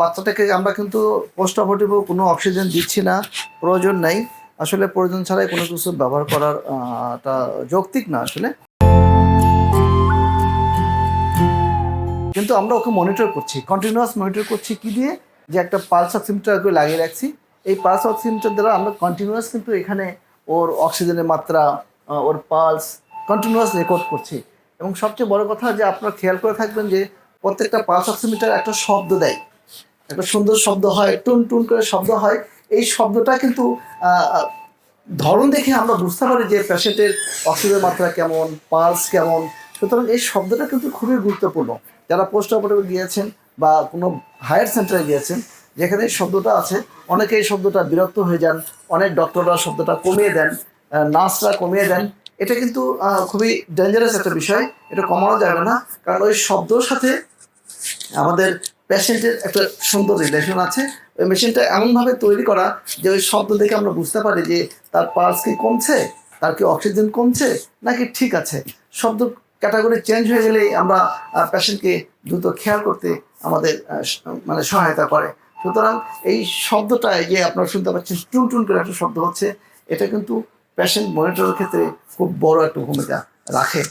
বাচ্চাটাকে আমরা কিন্তু পোস্ট অপারেটিভও কোনো অক্সিজেন দিচ্ছি না, প্রয়োজন নাই। আসলে প্রয়োজন ছাড়াই কোনো কিছু ব্যবহার করার টা যৌক্তিক না আসলে। কিন্তু আমরা ওকে মনিটর করছি কন্টিনিউয়াস মনিটর করছি কি দিয়ে? যে একটা পালস অক্সিমিটার ওকে লাগিয়ে রাখছি। এই পালস অক্সিমিটার দ্বারা আমরা কন্টিনিউয়াস কিন্তু এখানে ওর অক্সিজেনের মাত্রা ওর পালস কন্টিনিউয়াস রেকর্ড করছি। এবং সবচেয়ে বড় কথা যে আপনারা খেয়াল করে থাকবেন যে প্রত্যেকটা পালস অক্সিমিটার একটা শব্দ দেয়। একটা সুন্দর শব্দ হয়, টুন টুন করে শব্দ হয়। এই শব্দটা কিন্তু ধরন দেখে আমরা বুঝতে পারি যে পেশেন্টের অক্সিজেনের মাত্রা কেমন, পালস কেমন। সুতরাং এই শব্দটা কিন্তু খুবই গুরুত্বপূর্ণ। যারা পোস্ট অপারেটিভ গিয়েছেন বা কোনো হায়ার সেন্টারে গিয়েছেন, যেখানে এই শব্দটা আছে, অনেকে এই শব্দটা বিরক্ত হয়ে যান, অনেক ডক্টররা শব্দটা কমিয়ে দেন নার্সরা কমিয়ে দেন। এটা কিন্তু খুবই ডেঞ্জারাস একটা বিষয়, এটা কমানো যাবে না। কারণ ওই শব্দর সাথে আমাদের পেশেন্টের একটা সুন্দর রিলেশন আছে। ওই মেশিনটা এমনভাবে তৈরি করা যে ওই শব্দ দেখে আমরা বুঝতে পারি যে তার পালস কি কমছে, তার কি অক্সিজেন কমছে, নাকি ঠিক আছে। শব্দ ক্যাটাগরি চেঞ্জ হয়ে গেলেই আমরা পেশেন্টকে দ্রুত খেয়াল করতে আমাদের মানে সহায়তা করে। সুতরাং এই শব্দটা যে আপনারা শুনতে পাচ্ছেন, টুন টুন করে একটা শব্দ হচ্ছে, এটা কিন্তু পেশেন্ট মনিটরের ক্ষেত্রে খুব বড় একটা ভূমিকা রাখে।